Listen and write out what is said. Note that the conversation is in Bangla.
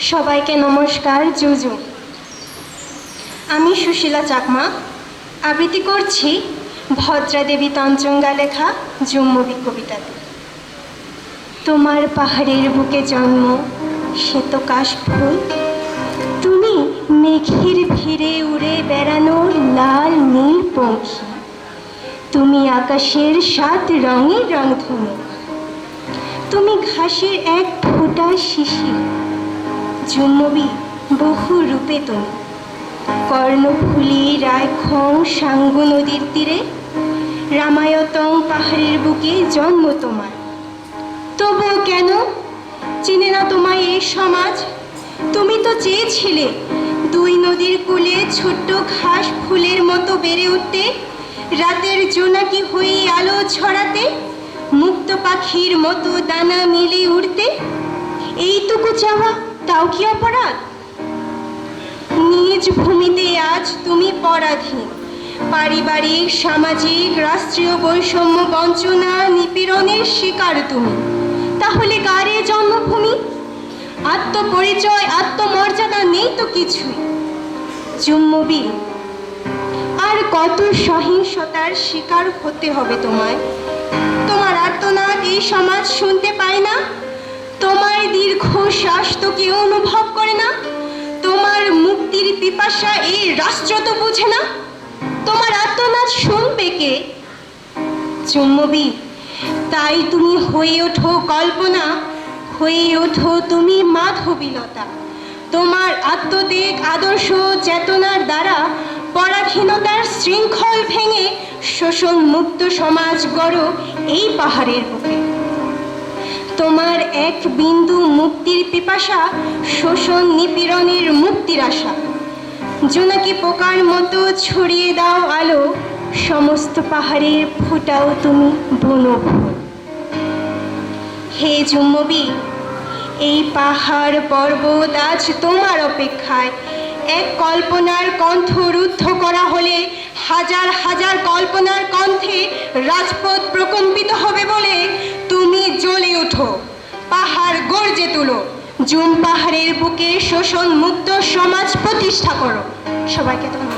সবাইকে নমস্কার, জুজু। আমি সুশীলা চাকমা। আবৃত্তি করছি ভদ্রাদেবী তঞ্চঙ্গা লেখা জুম্মবি কবিতাতে। তোমার পাহাড়ের বুকে জন্ম শ্বেত কাশফুল। তুমি মেঘের ভিড়ে উড়ে বেড়ানো লাল, নীল পঙ্খী। তুমি আকাশের সাত রঙের রংধনু। তুমি ঘাসের এক ফোঁটা শিশির জুম্মবি বহু রূপে তুমি কর্ণফুলি রায়খং সাঙ্গু নদীর তীরে, রামায়তং পাহাড়ের বুকে জন্ম তোমার। তবুও কেন? চিনে না তোমায় এই সমাজ। তুমি তো চেয়েছিলে দুই নদীর কূলে ছোট্ট ঘাস ফুলের মতো বেড়ে উঠতে, রাতের জোনাকি হয়ে আলো ছড়াতে, মুক্ত পাখির মতো দানা মিলে উড়তে। এইটুকু চাওয়া তাও কি অপরাধ? নিজ ভূমিতে আজ তুমি পরাধীন। পারিবারিক, সামাজিক, রাষ্ট্রীয় বৈষম্য বঞ্চনা নিপীড়নের শিকার তুমি। তাহলে কারে জন্মভূমি? আত্মপরিচয়, আত্মমর্যাদা নেই তো কিছুই। জুম্মবি আর কত সহিংসতার শিকার হতে হবে তোমায়? তোমার আর্তনাদ এই সমাজ শুনতে কেউ অনুভব করে না? তোমার মুক্তির পিপাসা এই রাষ্ট্র তো বুঝে না? তোমার আর্তনাদ শুনবে কে? চুম্ববী তাই তুমি হয়ে ওঠো কল্পনা, হয়ে ওঠো তুমি মাধবীলতা। তোমার আত্মদেগ আদর্শ, চেতনার দ্বারা, পরাধীনতার শৃঙ্খল ভেঙে শোষণ মুক্ত সমাজ গড়ো এই পাহাড়ের বুকে। তোমার এক বিন্দু মুক্তির পিপাসা, শোষণ নিপীড়নের মুক্তির আশা। জোনাকি পোকার মতো ছড়িয়ে দাও আলো, সমস্ত পাহাড়ের ফুটাও তুমি বনফুল। হে জুম্মবি, এই পাহাড় পর্বত আজ তোমার অপেক্ষায়। এক কল্পনার কণ্ঠ রুদ্ধ করা হলে হাজার হাজার কল্পনার কণ্ঠে রাজপথ প্রকম্পিত হবে ওঠো পাহাড় গর্জে তুলো জুম পাহাড়ের বুকে শোষণ মুক্ত সমাজ প্রতিষ্ঠা করো। সবাইকে ধন্যবাদ